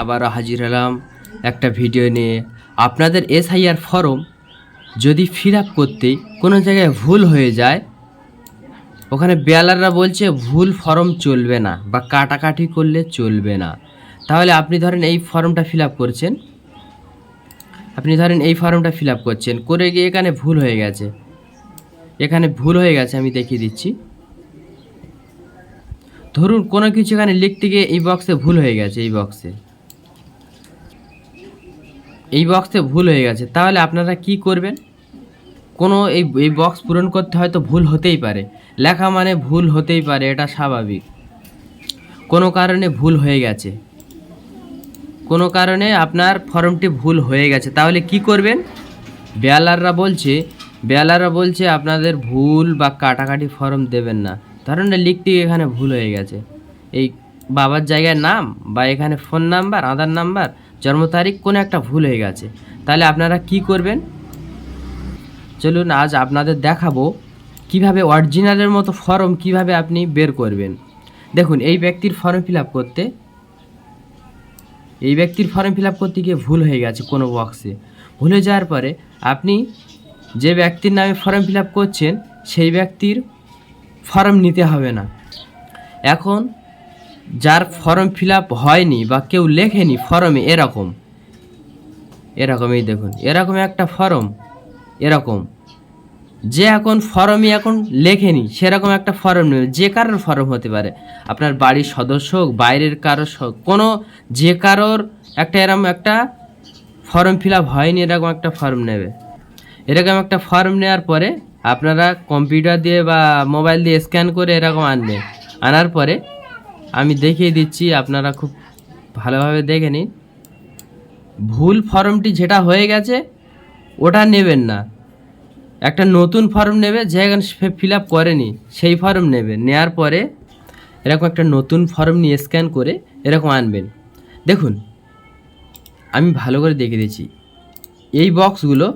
আবারও হাজির হলাম একটা ভিডিও নিয়ে। আপনাদের এসআইআর ফর্ম যদি ফিল আপ করতে কোনো জায়গায় ভুল হয়ে যায়, ওখানে বেয়ালাররা বলছে ভুল ফর্ম চলবে না বা কাটাকাটি করলে চলবে না। তাহলে আপনি ধরেন এই ফর্মটা ফিল আপ করছেন। আপনি ধরেন এই ফর্মটা ফিল আপ করছেন। করে গিয়ে এখানে ভুল হয়ে গেছে। এখানে ভুল হয়ে গেছে, আমি দেখিয়ে দিচ্ছি। ধরুন কোনো কিছু এখানে লিখতে গিয়ে এই বক্সে ভুল হয়ে গেছে, এই বক্সে এই বক্সে ভুল হয়ে গেছে। তাহলে আপনারা কি করবেন? কোনো এই এই বক্স পূরণ করতে হয়তো ভুল হতেই পারে। লেখা মানে ভুল হতেই পারে, এটা স্বাভাবিক। কোনো কারণে ভুল হয়ে গেছে। কোনো কারণে আপনার ফর্মটি ভুল হয়ে গেছে। তাহলে কি করবেন? বেয়ালাররা বলছে বেয়ালাররা বলছে আপনাদের ভুল বা কাটাকাটি ফর্ম দেবেন না। ধরেন না লিখতে এখানে ভুল হয়ে গেছে। এই বাবার জায়গায় নাম বা এখানে ফোন নাম্বার আধার নাম্বার জন্ম তারিখ কোনো একটা ভুল হয়ে গেছে। তাহলে আপনারা কি করবেন? চলুন আজ আপনাদের দেখাবো কীভাবে অরিজিনালের মতো ফর্ম কীভাবে আপনি বের করবেন। দেখুন, এই ব্যক্তির ফর্ম ফিল করতে, এই ব্যক্তির ফর্ম ফিল করতে গিয়ে ভুল হয়ে গেছে কোনো বক্সে ভুল হয়ে যাওয়ার পরে আপনি যে ব্যক্তির নামে ফর্ম ফিল করছেন, সেই ব্যক্তির ফর্ম নিতে হবে না। এখন যার ফর্ম ফিল আপ হয়নি বা কেউ লেখেনি ফর্মে এরকম। এরকমই দেখুন, এরকম একটা ফর্ম, এরকম। যে এখন ফর্মই এখন লেখেনি, সেরকম একটা ফর্ম নেবে যে কারোর ফর্ম হতে পারে। আপনার বাড়ির সদস্য হোক, বাইরের কারোর কোনো যে কারোর একটা এরকম একটা ফর্ম ফিল আপ হয়নি, এরকম একটা ফর্ম নেবে। এরকম একটা ফর্ম নেওয়ার পরে আপনারা কম্পিউটার দিয়ে বা মোবাইল দিয়ে স্ক্যান করে এরকম আনবে আনার পরে আমি দেখিয়ে দিচ্ছি, আপনারা খুব ভালোভাবে দেখে নিন। ভুল ফর্মটি যেটা হয়ে গেছে, ওটা নেবেন না। একটা নতুন ফর্ম নেবে যেখানে ফিল আপ করেনি, সেই ফর্ম নেবে। নেয়ার পরে এরকম একটা নতুন ফর্ম নিয়ে স্ক্যান করে এরকম আনবেন। দেখুন, আমি ভালো করে দেখে দিচ্ছি। এই বক্সগুলো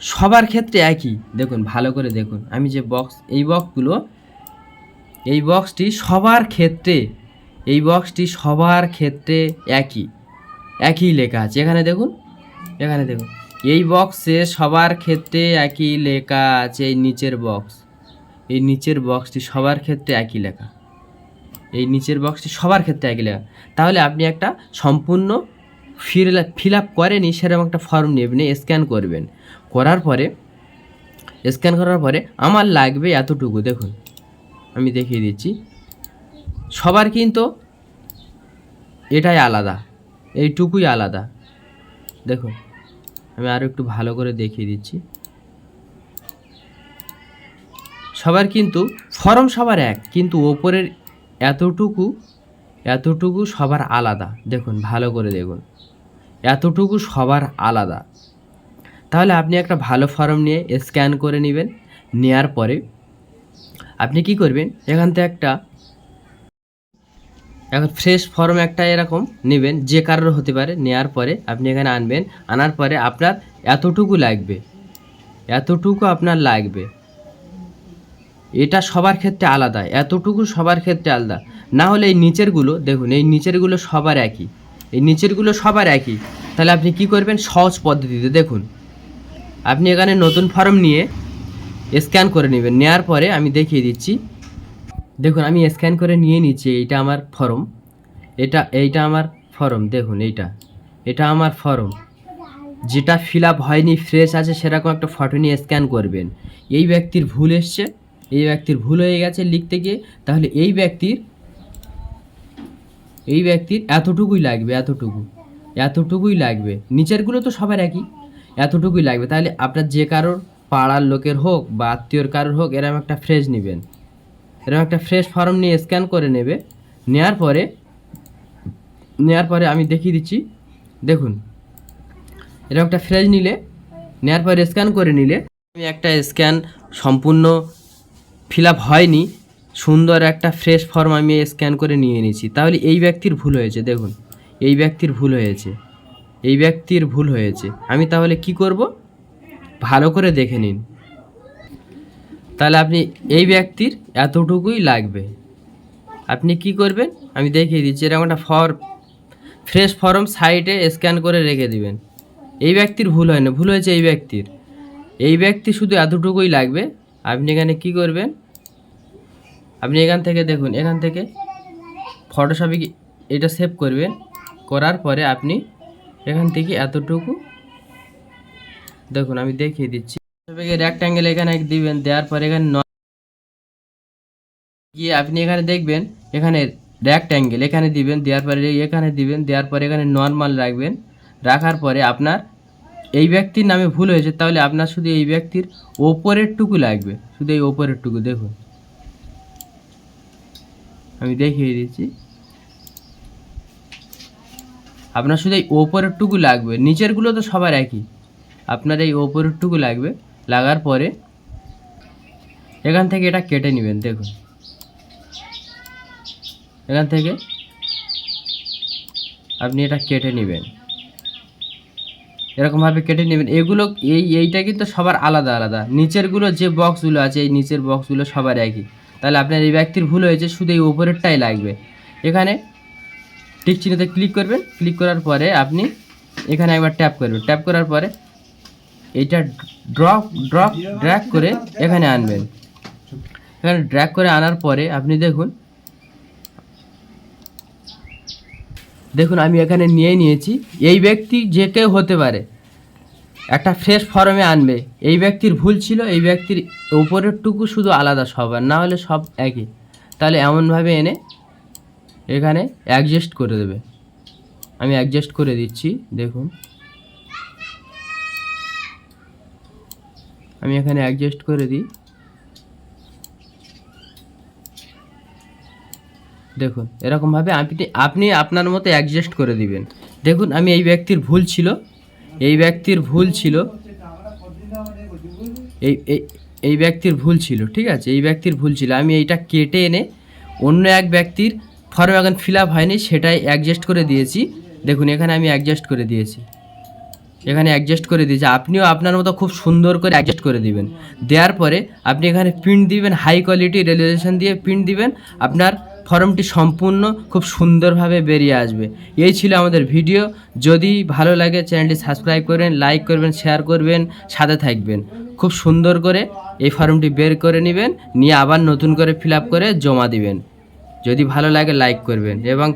সবার ক্ষেত্রে একই। দেখুন, ভালো করে দেখুন। আমি যে বক্স, এই বক্সগুলো এই বক্সটি সবার ক্ষেত্রে, এই বক্সটি সবার ক্ষেত্রে একই একই লেখা আছে। এখানে দেখুন এখানে দেখুন। এই বক্সে সবার ক্ষেত্রে একই লেখা আছে, এই নিচের বক্স এই নিচের বক্সটি সবার ক্ষেত্রে একই লেখা। এই নিচের বক্সটি সবার ক্ষেত্রে একই লেখা। তাহলে আপনি একটা সম্পূর্ণ ফিল ফিল আপ করেনি সেরকম একটা ফর্ম নেবেন স্ক্যান করবেন। করার পরে স্ক্যান করার পরে আমার লাগবে এতটুকু, দেখুন। আমি দেখিয়ে দিচ্ছি। সবার কিন্তু এটাই আলাদা, এইটুকুই আলাদা। দেখুন আমি আরও একটু ভালো করে দেখিয়ে দিচ্ছি। সবার কিন্তু, ফর্ম সবার এক, কিন্তু ওপরের এতটুকু এতটুকু সবার আলাদা। দেখুন, ভালো করে দেখুন। এতটুকু সবার আলাদা। তাহলে আপনি একটা ভালো ফর্ম নিয়ে স্ক্যান করে নেবেন, নেয়ার পরে আপনি কি করবেন? এখান থেকে একটা, এখন ফ্রেশ ফর্ম একটা এরকম নেবেন, যে কারোর হতে পারে, নেয়ার পরে আপনি এখানে আনবেন। আনার পরে আপনার এতটুকু লাগবে, এতটুকু আপনার লাগবে। এটা সবার ক্ষেত্রে আলাদা, এতটুকু সবার ক্ষেত্রে আলাদা। না হলে এই নিচেরগুলো, দেখুন, এই নিচেরগুলো সবার একই। এই নিচেরগুলো সবার একই। তাহলে আপনি কি করবেন? সহজ পদ্ধতিতে দেখুন। আপনি এখানে নতুন ফর্ম নিয়ে স্ক্যান করে নেবেন। নেওয়ার পরে আমি দেখিয়ে দিচ্ছি। দেখুন, আমি স্ক্যান করে নিয়ে নিচ্ছি, এইটা আমার ফর্ম। এটা, এইটা আমার ফর্ম, দেখুন এইটা। এটা আমার ফর্ম। যেটা ফিল আপ হয়নি, ফ্রেশ আছে, সেরকম একটা ফটো নিয়ে স্ক্যান করবেন। এই ব্যক্তির ভুল এসছে, এই ব্যক্তির ভুল হয়ে গেছে লিখতে গিয়ে, তাহলে এই ব্যক্তির এই ব্যক্তির এতটুকুই লাগবে, এতটুকু। এতটুকুই লাগবে। নিচেরগুলো তো সবার একই। এতটুকুই লাগবে। তাহলে আপনার যে কারোর পাড়ার লোকের হোক বা আত্মীয়র কারোর হোক এরকম একটা ফ্রেশ নেবেন। এরকম একটা ফ্রেশ ফর্ম নিয়ে স্ক্যান করে নেবে। নেওয়ার পরে নেওয়ার পরে আমি দেখিয়ে দিচ্ছি। দেখুন এরকম একটা ফ্রেশ নিলে নেওয়ার পরে স্ক্যান করে নিলে, আমি একটা স্ক্যান সম্পূর্ণ ফিল আপ হয়নি। সুন্দর একটা ফ্রেশ ফর্ম আমি স্ক্যান করে নিয়ে নিয়েছি। তাহলে এই ব্যক্তির ভুল হয়েছে, দেখুন। এই ব্যক্তির ভুল হয়েছে। এই ব্যক্তির ভুল হয়েছে। আমি তাহলে কি করব? ভালো করে দেখে নিন। তাহলে আপনি এই ব্যক্তির এতটুকুই লাগবে। আপনি কি করবেন? আমি দেখিয়ে দিচ্ছি, এরকম একটা ফর্ম ফ্রেশ ফর্ম সাইটে স্ক্যান করে রেখে দিবেন। এই ব্যক্তির ভুল হয় না, ভুল হয়েছে এই ব্যক্তির। এই ব্যক্তি শুধু এতটুকুই লাগবে, আপনি এখানে কি করবেন? আপনি এখান থেকে দেখুন, এখান থেকে ফটোশপে এটা সেভ করবেন, করার পরে আপনি এখান থেকে এতটুকু দেখুন, আমি দেখিয়ে দিচ্ছি। রেক্ট্যাঙ্গেল এখানে দিবেন, দেওয়ার পর এখানে গিয়ে আপনি এখানে দেখবেন, এখানে রেক্ট্যাঙ্গেল এখানে দিবেন, দেওয়ার পরে এখানে দিবেন, দেওয়ার পরে এখানে নর্মাল রাখবেন। রাখার পরে আপনার এই ব্যক্তির নামে ভুল হয়েছে, তাহলে আপনার শুধু এই ব্যক্তির ওপরের টুকু লাগবে। শুধু এই ওপরের টুকু দেখুন। আমি দেখিয়ে দিচ্ছি। আপনার শুধু এই ওপরের টুকু লাগবে, নিচেরগুলো তো সবার একই। আপনার এই ওপরের টুকু লাগবে। লাগার পরে এখান থেকে এটা কেটে নেবেন, দেখুন। এখান থেকে আপনি এটা কেটে নেবেন। এরকমভাবে কেটে নেবেন। এগুলো এই, এইটা কিন্তু সবার আলাদা আলাদা। নিচেরগুলো যে বক্সগুলো আছে, এই নিচের বক্সগুলো সবার একই। তাহলে আপনার এই ব্যক্তির ভুল হয়েছে, শুধু এই ওপরেরটাই লাগবে। এখানে টিক চিহ্নতে ক্লিক করবেন। ক্লিক করার পরে আপনি এখানে একবার ট্যাপ করবেন। ট্যাপ করার পরে এইটা ড্রপ ড্রপ ড্র্যাগ করে এখানে আনবেন। এখানে ড্র্যাগ করে আনার পরে আপনি দেখুন দেখুন আমি এখানে নিয়ে নিয়েছি। এই ব্যক্তি যে কেউ হতে পারে, একটা ফ্রেশ ফর্মে আনবে। এই ব্যক্তির ভুল ছিল, এই ব্যক্তির উপরের টুকু শুধু আলাদা সবার না হলে সব একই। তাহলে এমনভাবে এনে এখানে অ্যাডজাস্ট করে দেবে। আমি অ্যাডজাস্ট করে দিচ্ছি, দেখুন। আমি এখানে অ্যাডজাস্ট করে দিই। দেখুন, এরকমভাবে আপনি আপনি আপনার মতো অ্যাডজাস্ট করে দিবেন। দেখুন, আমি এই ব্যক্তির ভুল ছিল। এই ব্যক্তির ভুল ছিল। এই, এই- ব্যক্তির ভুল ছিল, ঠিক আছে? এই ব্যক্তির ভুল ছিল। আমি এইটা কেটে এনে অন্য এক ব্যক্তির ফর্ম এখন ফিল আপ হয়নি, সেটাই অ্যাডজাস্ট করে দিয়েছি। দেখুন, এখানে আমি অ্যাডজাস্ট করে দিয়েছি। এখানে অ্যাডজাস্ট করে দিয়েছে। আপনিও আপনার মতো খুব সুন্দর করে অ্যাডজাস্ট করে দিবেন। দেওয়ার পরে আপনি এখানে প্রিন্ট দিবেন হাই কোয়ালিটি রেজুলেশন দিয়ে প্রিন্ট দিবেন। আপনার ফর্মটি সম্পূর্ণ খুব সুন্দরভাবে বেরিয়ে আসবে। এই ছিল আমাদের ভিডিও যদি ভালো লাগে চ্যানেলটি সাবস্ক্রাইব করবেন লাইক করবেন শেয়ার করবেন, সাথে থাকবেন। খুব সুন্দর করে এই ফর্মটি বের করে নেবেন, নিয়ে আবার নতুন করে ফিল করে জমা দিবেন। যদি ভালো লাগে লাইক করবেন এবং